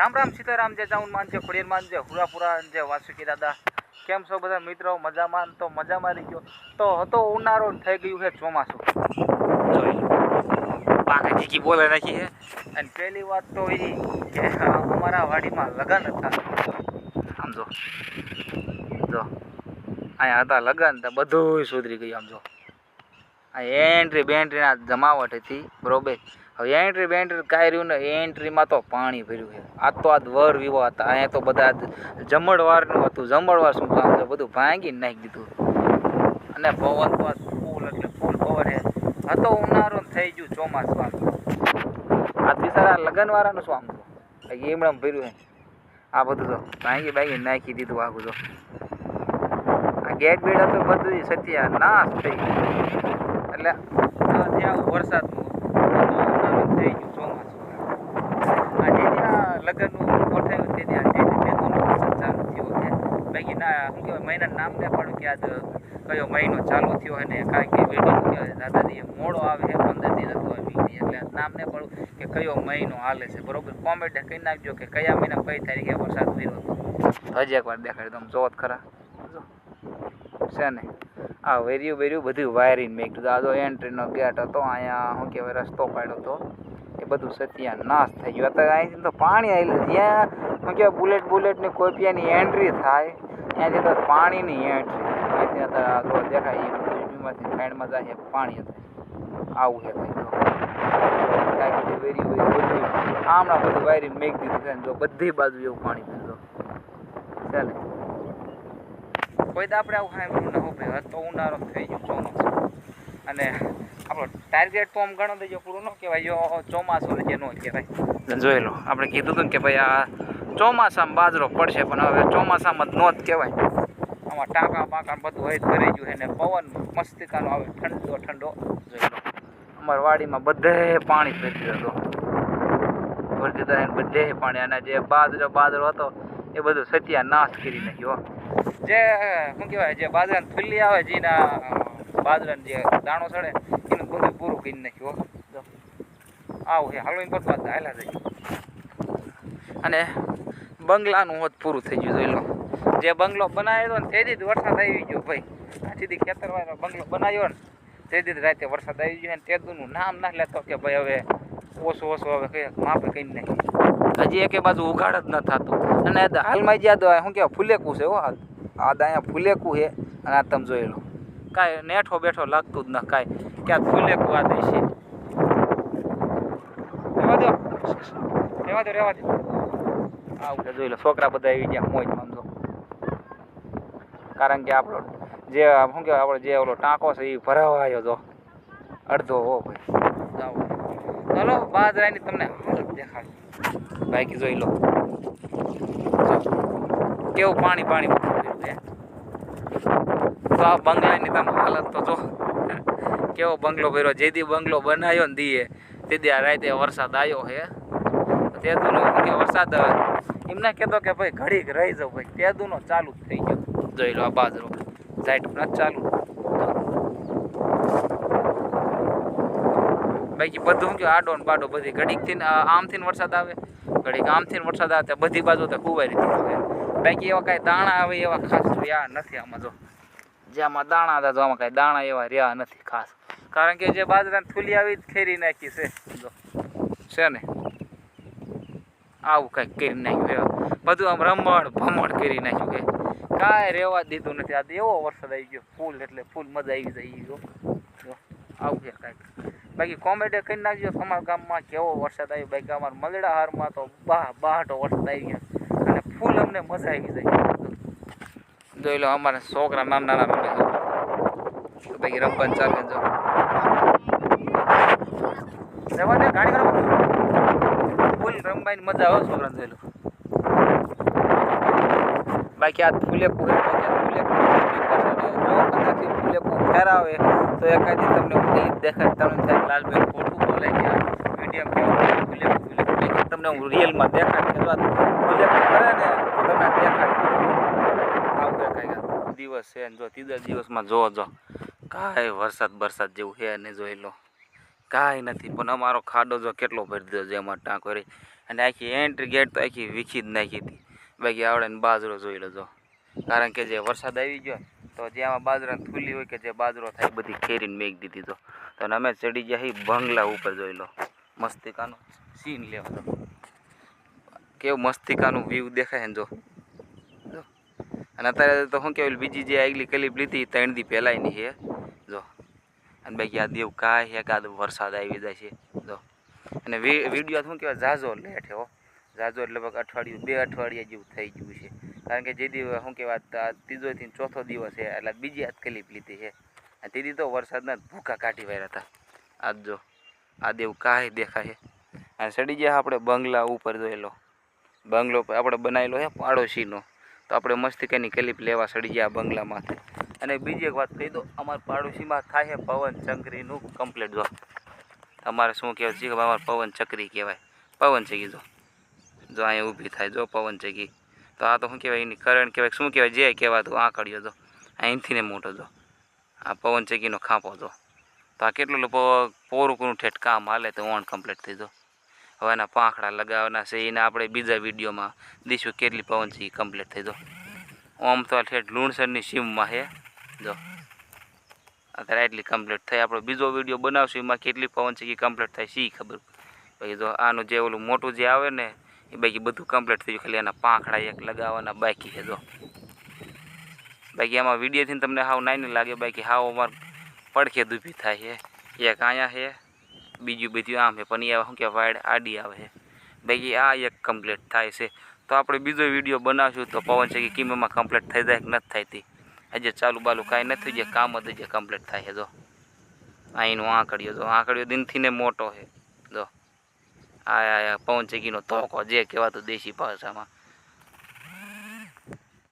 રામ રામ સીતારામ જય ચાઉન માન છે ખોડિયાર માન છે હુરાપુરા જે વાસુકી દાદા. કેમ છો બધા મિત્રો? મજામાં? તો મજામાં રહી ગયો. તો હતો ઉનાળો થઈ ગયું છે ચોમાસું. જીકી બોલે નાખી છે. અને પહેલી વાત તો એ કે અમારા વાડીમાં લગ્ન હતા. આમ જો. જો. અહીંયા હતા લગ્ન તો બધું સુધરી ગયું આમ જો. આ એન્ટ્રી બેન્ટ્રીના જમાવટ હતી, બરોબર? હવે એન્ટ્રી બેન્ટ્રી કાંઈ રહ્યું ને એન્ટ્રીમાં તો પાણી ભર્યું છે. આ તો આજ વર વિવો હતા. અહીંયા તો બધા જમણવારનું હતું. જમણવાર શું કામ છે? બધું ભાંગી નાખી દીધું. અને પવન તો ફૂલ એટલે ફૂલ પવન છે. હતો ઉનાળો થઈ ગયું ચોમાસું આમ. આ બિચારા લગનવાળાનું શું આમ તો? એમણામ ભર્યું છે. આ બધું તો ભાંગી ભાંગી નાખી દીધું આખું તો. આ ગેટ બેડ હતું બધું સત્યા. નાશ થઈ ગયું. એટલે ત્યાં વરસાદનું થઈ ગયું ચોમાસું. આજે જે ત્યાં લગ્નનું ગોઠવ્યું તે ત્યાં તે તેનો વરસાદ ચાલુ થયો છે. બાકી ના, શું કહેવાય મહિના નામ પણ પડ્યું કે આજ કયો મહિનો ચાલુ થયો અને કારણ કે વેડિંગ કહેવાય દાદાજી મોડો આવે છે, પંદર દિવસ હતો વીસ એટલે નામ ને કે કયો મહિનો હાલે છે. બરોબર કોમેન્ટ કહી નાખજો કે કયા મહિના કઈ તારીખે વરસાદ પડ્યો હતો. હજી એકવાર દેખાડી તમે જોત ખરા. જો. છે ને? આ વેર્યું વેર્યું બધું વાયરિંગ મેં કીધું આ એન્ટ્રીનો ગેટ હતો, અહીંયા શું કહેવાય, રસ્તો પાડ્યો હતો. એ બધું સત્યા નાશ થઈ ગયું. અત્યારે અહીંથી તો પાણી આવેલું જ્યાં શું કહેવાય બુલેટ બુલેટની કોપિયાની એન્ટ્રી થાય, ત્યાંથી તો પાણીની એન્ટ્રી અહીંથી અત્યારે દેખાય એમાંથી સાઈડમાં જાય પાણી આવું છે કંઈ તો કાંઈ બધું. આમણાં બધું વાયરિંગ મેં દીધું છે જો બધી બાજુ એવું પાણી દીધું ચાલે. કોઈ તો આપણે આવું ખાઈ ન હો ભાઈ. તો ઉનાળો થઈ ગયો ચોમાસું. અને આપણો ટાર્ગેટ તો આમ ગણો દેજો પૂરું ન કહેવાય. જો ચોમાસું જે ન કહેવાય. જોઈ લો આપણે કીધું હતું ને કે ભાઈ આ ચોમાસામાં બાજરો પડશે પણ હવે ચોમાસામાં જ નો જ કહેવાય. આમાં ટાંકા બાંકા બધું હોય ભરી ગયું છે ને પવન મસ્તિકાનો આવે ઠંડો ઠંડો. જોઈ લો. અમારી વાડીમાં બધે પાણી ભરી દીધો હતો. એને બધે પાણી. અને જે બાજરો બાજરો હતો એ બધું સત્યા નાશ કરી નાખ્યો જે, શું કહેવાય, જે બાજરાની થુલ્લી આવે, જેના બાજરાનો જે દાણો ચડે એનું બધું પૂરું કરી નાખ્યો. આવું હાલો એમ કરતો હાલા થઈ અને બંગલાનું હોત પૂરું થઈ ગયું, જોઈ લો. જે બંગલો બનાવ્યો ને, તે જ વરસાદ આવી ગયો, ભાઈ. સીધી ખેતરવાળો બંગલો બનાવ્યો ને, તે જ રાતે વરસાદ આવી ગયો ને, તે દીનું નામ ના લેતો કે ભાઈ હવે ઓછો ઓછો હવે કઈ માપે કઈ નહીં હજી એકે બાજુ ઉઘાડ જ ન થતું. અને હાલમાં જ્યાં તો શું કહેવાય, ફૂલેકું છે હો આ તો અહીંયા ફૂલેકું છે અને આ તમે જોઈ લો. કાંઈ નેઠો બેઠો લાગતું જ ન કાંઈ. કે આ ફૂલેકું આ દઈ છે રહેવા દો. રહેવા દો રહેવા દો. આવું જોઈ લો, છોકરા બધા આવી ગયા મોજ સમજો કારણ કે આપણો જે શું કહેવાય, આપણો જે ઓલો ટાંકો છે એ ભરાવાયો જો. અડધો હો ભાઈ. ચાલો, બાજરાની તમને હાલત દેખાડી. બાકી જોઈ લો. જો. કેવું પાણી પાણી તો આ બંગલાની તમે હાલત તો જો. કેવો બંગલો ભર્યો? જે દી બંગલો બનાવ્યો ને દીએ, તે આ રાતે વરસાદ આવ્યો હે તે દુનો કે વરસાદ એમને કહેતો કે ભાઈ ઘડીક રહી જાઉં ભાઈ. તે દુનો ચાલુ થઈ ગયો. જોઈ લો આ બાજરો. સાઈડ પણ ચાલુ. બાકી બધું કે આડો ને પાડો બધી ઘડીકથી થી આમ આમથી વરસાદ આવે. ઘડીક આમથી વરસાદ આવે બધી બાજુ તો કુવારી દીધું બાકી એવા કાંઈ દાણા આવે એવા ખાસ રહ્યા નથી આમાં જો. જે આમાં દાણા હતા તો આમાં કાંઈ દાણા એવા રહ્યા નથી ખાસ. કારણ કે જે બાજરાની થૂલી આવી જ ખેરી નાખી છે. જો, છે ને? આવું કાંઈક કરી નાખ્યું એવા બધું આમ રમણ ભમણ કરી નાખ્યું કે કાંઈ રહેવા દીધું નથી. આ એવો વરસાદ આવી ગયો. ફૂલ એટલે ફૂલ મજા આવી જાય ગયો જો, આવું છે કાંઈક. બાકી કોમેડી કરી નાખજો. તમારા ગામમાં કેવો વરસાદ આવ્યો? બાકી અમારા મલડા હારમાં તો બા બહાટો વરસાદ આવી ગયો. અને ફૂલ અમને મજા આવી જાય જોઈ લો અમારા છોકરા નાના નાના રમે છે. બાકી રમવાનું ચાલે જો ફૂલ રમવાની મજા આવે છોકરાને જોઈ લો. બાકી આ ફૂલે ફૂલે ફેરાવે તો એકાદી તમને ક્લિપ દેખાય તમને થાય, લાલભાઈ ખોટું બોલે મીડિયમ તમને હું રિયલમાં દેખાડ કરવા કુહ કરે ને, તો તમને દેખાડ આવું દેખાય દિવસ છે જો, ત્રીજા દિવસમાં જો જો. કાંઈ વરસાદ બરસાદ જેવું છે ને જોઈ લો. કાંઈ નથી, પણ અમારો ખાડો જો કેટલો ભરી દીધો છે, એમાં ટાંકો અને આખી એન્ટ્રી ગેટ તો આખી વીખી જ નાખી હતી. બાકી આવડે ને બાજરો જોઈ લો જો કારણ કે જે વરસાદ આવી ગયો તો જે આમાં બાજરાની થૂલી હોય કે જે બાજરો થાય એ બધી ખેરીને મેઘ દીધી. તો અને અમે ચડી ગયા હી બંગલા ઉપર જોઈ લો. મસ્તિકાનું સીન લેવા કેવું મસ્તિકાનું વ્યૂ દેખાય ને જો. અને અત્યારે તો શું કહેવાય, બીજી જે આગલી કલીપ લીધી ત્રણ દી પહેલાંની છે. જો. અને બાકી આ દેવ કાંઈ હે કાદ વરસાદ આવી જાય છે. જો. અને વીડિયો શું કહેવાય, ઝાઝો લેટ હો. ઝાઝો એટલે લગભગ અઠવાડિયું, બે અઠવાડિયા જેવું થઈ ગયું છે. કારણ કે જે દિવસ શું કહેવાય આ ત્રીજોથી ચોથો દિવસ છે, એટલે બીજી આજ ક્લિપ લીધી છે. તેથી તો વરસાદના ભૂકા કાઢી વાળ્યા હતા. આજ જો, આ દેવ કાંઈ દેખાય અને સડી ગયા આપણે બંગલા ઉપર જોયેલો. બંગલો આપણે બનાવેલો છે પાડોશીનો. તો આપણે મસ્તિકાની ક્લિપ લેવા સડી ગયા બંગલામાંથી. અને બીજી એક વાત કહી દો, અમારા પાડોશીમાં થાય છે પવન ચંકરીનું કમ્પ્લેટ જો. તમારે શું કહેવાય છે? અમારે પવન ચક્રી કહેવાય. પવન છે જો. જો અહીંયા ઊભી થાય, જો પવન ચકી તો આ તો શું કહેવાય, એની કરંટ કહેવાય, શું કહેવાય, જે કહેવાતું આંકડ્યો જો. અહીંથી ને મોટો જો. આ પવન ચકીનો ખાંપો જો. તો આ કેટલું પોરું કોનું ઠેઠ કામ હાલે તો ઓન કમ્પ્લીટ થઈ જો. હવે એના પાંખડા લગાવવાના છે, એને આપણે બીજા વિડીયોમાં દઈશું કેટલી પવન ચકી કમ્પ્લીટ થઈ જો. આમ તો આ ઠેઠ લુણસરની સીમમાં છે. જો. અત્યારે એટલી કમ્પ્લીટ થઈ. આપણો બીજો વીડિયો બનાવશું, એમાં કેટલી પવન ચકી કમ્પ્લીટ થાય સી ખબર. પછી જો આનું જે ઓલું મોટું જે આવે ને એ બાકી બધું કમ્પ્લીટ થઈ ગયું. ખાલી એના પાંખડા એક લગાવવાના બાકી છે, જો. બાકી આમાં વિડીયોથી તમને હાવ નાઈને લાગે, બાકી હાવ અમારે પડખે દૂભી થાય છે. એક અહીંયા છે, બીજું બધું આમ છે. પણ એ શું કે વાડ આડી આવે છે. બાકી આ એક કમ્પ્લીટ થાય છે. તો આપણે બીજો વીડિયો બનાવશું તો પવન છે કે કિંમતમાં કમ્પ્લીટ થઈ જાય કે નથી થતી હજી ચાલુ બાલુ કાંઈ નથી જે કામ જ હજી કમ્પ્લીટ થાય છે, જો. અહીંનું આંકડ્યો, જો. આંકડ્યો દિનથી ને મોટો છે. જો આ આ પવન ચકીનો તોકો જે કહેવાતું દેશી ભાષામાં.